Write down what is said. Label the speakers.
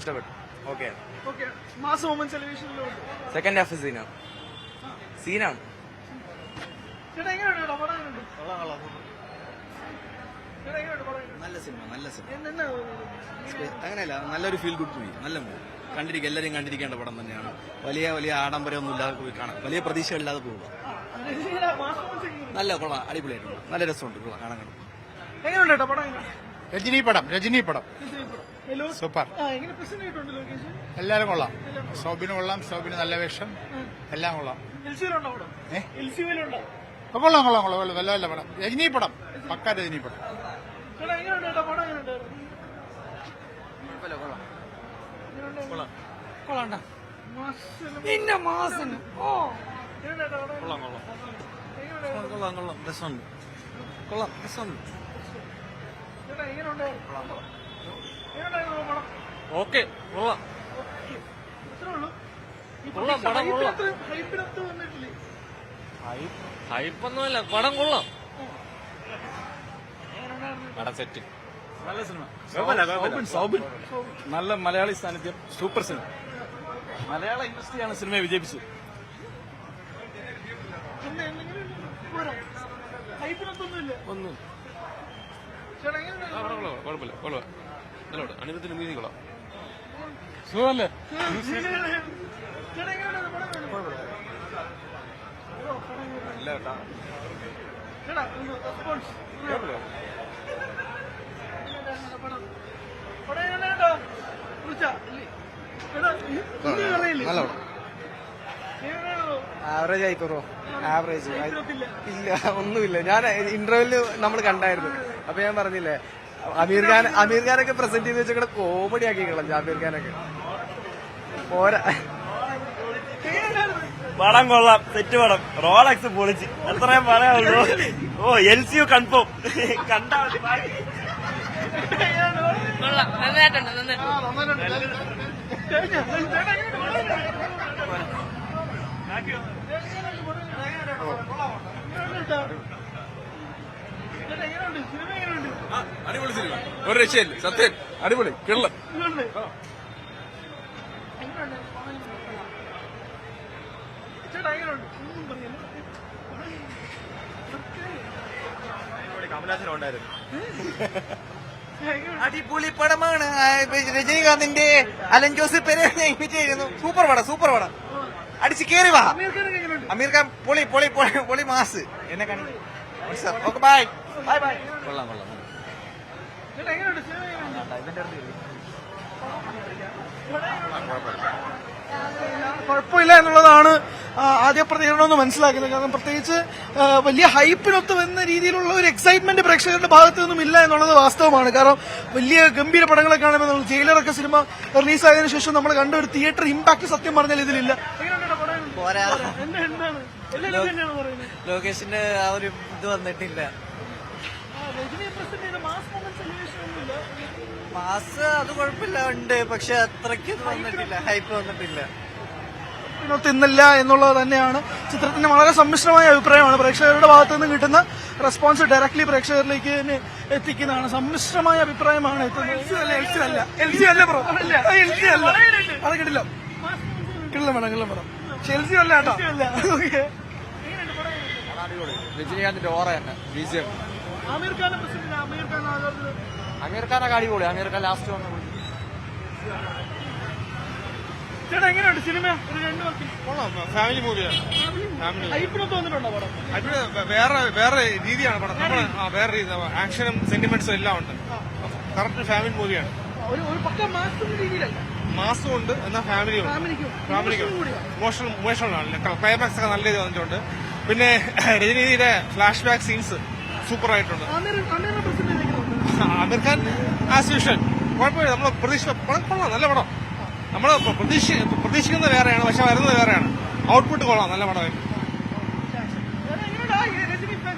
Speaker 1: ഇഷ്ടപ്പെട്ടു okay
Speaker 2: okay mass moment
Speaker 1: second half സീനാണ് സീനാണ്?
Speaker 3: നല്ല സിനിമ നല്ല സിനിമ? അങ്ങനെയല്ല നല്ലൊരു ഫീൽ ഗുഡ് മൂവി നല്ല മൂവി കണ്ടിരിക്കുക എല്ലാവരും കണ്ടിരിക്കേണ്ട പടം തന്നെയാണ് വലിയ വലിയ ആഡംബരമൊന്നും ഇല്ലാതെ പോയി കാണാം വലിയ പ്രതീക്ഷകളില്ലാതെ പോവുക? നല്ല കൊള്ളാം അടിപൊളിയായിട്ടുണ്ട് നല്ല രസമുണ്ട് കൊള്ളാം കാണാൻ കാണാം
Speaker 2: എങ്ങനെയുണ്ട്?
Speaker 4: രജനി പടം രജനി പടം സൂപ്പർ എല്ലാരും കൊള്ളാം. സോബിന് കൊള്ളാം. സോബിന് നല്ല വേഷം. എല്ലാം കൊള്ളാം. കൊള്ളാം കൊള്ളാം കൊള്ളാം. നല്ല വല്ല വല്ല പടം. രജനി പടം. പക്ക രജനി പടം.
Speaker 2: കൊള്ളാം. കൊള്ളാം. കൊള്ളാം കൊള്ളാം കൊള്ളാം കൊള്ളാം
Speaker 1: കൊള്ളാം കൊള്ളാം ഓ.
Speaker 2: കൊള്ളാം കൊള്ളാം?
Speaker 3: കൊള്ളാം കൊള്ളാം. രസമുണ്ട്. കൊള്ളാം രസമുണ്ട്.
Speaker 2: ചേട്ടാ എങ്ങനെയുണ്ട്? കൊള്ളാം പടം
Speaker 5: ഓക്കെ കൊള്ളാം. പടം ഹൈപ്പൊന്നുമല്ല പടം കൊള്ളാം.
Speaker 6: പടം സെറ്റ്
Speaker 5: നല്ല സിനിമ.
Speaker 6: സൗബിൻ നല്ല മലയാളി സാന്നിധ്യം. സൂപ്പർ സിനിമ. മലയാള ഇൻഡസ്ട്രിയാണ് സിനിമയെ വിജയിപ്പിച്ചത്.
Speaker 5: ഒന്നും. കുഴപ്പമില്ല കുഴപ്പമില്ല അണിമത്തിന് മ്യൂസിക് കൊള്ളാം.
Speaker 4: സുഖമല്ലേ?
Speaker 2: ഇല്ലേ?
Speaker 1: ആവറേജ് ആയി കുറോ ആവറേജ് ഇല്ല. ഒന്നുമില്ല. ഞാൻ ഇന്റർവ്യൂൽ നമ്മൾ കണ്ടായിരുന്നു. അപ്പൊ ഞാൻ പറഞ്ഞില്ലേ അമീർ ഖാൻ അമീർ ഖാനൊക്കെ പ്രസന്റ് ചെയ്ത് വെച്ചൊക്കെ കോമഡി ആക്കി കളഞ്ഞു അമീർ ഖാനൊക്കെ. പോരാ?
Speaker 6: പടം കൊള്ളാം സെറ്റ് പടം. റോളക്സ് പൊളിച്ച്. അത്രയും പറയാനുള്ളൂ. Oh L C U confirm കണ്ടാ
Speaker 7: നന്നായിട്ടുണ്ട് നന്നായിട്ട്
Speaker 2: ആ, നന്നായിട്ടുണ്ട്. ചേട്ടാ, ചേട്ടാ, എങ്ങനെയുണ്ട് പടം?
Speaker 5: അടിപൊളി സിനിമ. ഒരു രക്ഷയില്ല. സത്യം. അടിപൊളി. കിള്ളം.
Speaker 1: അടിപൊളി പടമാണ്. രജനീകാന്തിന്റെ അലൻ ജോസ് ചെയ്തിരുന്നു. സൂപ്പർ പടം സൂപ്പർ പടം. അടിച്ച് കേറി വാ. അമീർ ഖാൻ പൊളി പൊളി പൊളി പൊളി മാസ്. എന്നെ കാണി ഓക്കെ ബൈ. Bye bye.
Speaker 3: കൊള്ളാം കൊള്ളാം
Speaker 2: കുഴപ്പമില്ല എന്നുള്ളതാണ് ആദ്യ പ്രതികരണം എന്ന് മനസ്സിലാക്കുന്നത്. കാരണം പ്രത്യേകിച്ച് വലിയ ഹൈപ്പിനൊത്ത് വരുന്ന രീതിയിലുള്ള ഒരു എക്സൈറ്റ്മെന്റ് പ്രേക്ഷകരുടെ ഭാഗത്തു നിന്നും ഇല്ല എന്നുള്ളത് വാസ്തവമാണ്. കാരണം വലിയ ഗംഭീര പടങ്ങളെ കാണുമ്പോൾ നമ്മൾ ജയിലറൊക്കെ സിനിമ റിലീസായതിനു ശേഷം നമ്മൾ കണ്ട ഒരു തിയേറ്റർ ഇമ്പാക്ട് സത്യം പറഞ്ഞാൽ ഇതിലില്ല. എന്താണ്
Speaker 1: ലോകേഷിന്റെ ആ ഒരു ഇത് വന്നിട്ടില്ല.
Speaker 2: ആ, രജനി പ്രസന്റ് ചെയ്ത മാസ്
Speaker 1: അത് കുഴപ്പമില്ല ഉണ്ട്. പക്ഷെ അത്രയ്ക്ക് ഇത് വന്നിട്ടില്ല ഹൈപ്പ് വന്നിട്ടില്ല.
Speaker 2: തിന്നില്ല എന്നുള്ളത് തന്നെയാണ് ചിത്രത്തിന്റെ വളരെ സമ്മിശ്രമായ അഭിപ്രായമാണ്. പ്രേക്ഷകരുടെ ഭാഗത്തു നിന്ന് കിട്ടുന്ന റെസ്പോൺസ് ഡയറക്ട്ലി പ്രേക്ഷകരിലേക്ക് തന്നെ എത്തിക്കുന്നതാണ്. സമ്മിശ്രമായ അഭിപ്രായമാണ് എത്തുന്നത് അത് കിട്ടില്ല കിട്ടില്ല മേഡം കിട്ടില്ല വേണം പക്ഷെ എൽ സി അല്ല. കേട്ടോ
Speaker 1: രജനീകാന്തിന്റെ ഓറ തന്നെ. ബി
Speaker 2: ആമീർ ഖാൻ അമീർ ഖാൻ
Speaker 1: അമീർ ഖാനൊക്കെ അടിപൊളി. അമീർ ഖാൻ ലാസ്റ്റ് വന്നു
Speaker 2: ചേട്ടാ എങ്ങനെയുണ്ട് സിനിമ? ഒരു രണ്ട് വർഷം
Speaker 4: ഫാമിലി മൂവിയാണ് വേറെ വേറെ രീതിയാണ് പടം. നമ്മൾ ആ, വേറെ രീതി. ആക്ഷനും സെന്റിമെന്റ്സും എല്ലാം ഉണ്ട്. കറക്റ്റ് ഫാമിലി മൂവിയാണ്
Speaker 2: ഒരു ഒരു പക്ക മാസ് രീതിയിലല്ല.
Speaker 4: മാസം ഉണ്ട് എന്നാൽ ഫാമിലി ഉണ്ട്
Speaker 2: ഫാമിലിക്കും.
Speaker 4: ഇമോഷണൽ ക്ലൈമാക്സ് ഒക്കെ നല്ല രീതി വന്നിട്ടുണ്ട്. പിന്നെ രജനീതിയുടെ ഫ്ലാഷ് ബാക്ക് സീൻസ് സൂപ്പർ ആയിട്ടുണ്ട്
Speaker 2: ആമീർ
Speaker 4: ഖാൻ ആസ് യൂഷ്വൽ കുഴപ്പമില്ല. നമ്മൾ പ്രതീക്ഷ കൊള്ളാം നല്ല പടം. നമ്മൾ പ്രതീക്ഷ പ്രതീക്ഷിക്കുന്നത് വേറെയാണ് പക്ഷെ വരുന്നത് വേറെയാണ്. ഔട്ട്പുട്ട് കൊള്ളാം. നല്ല പടമായിട്ട്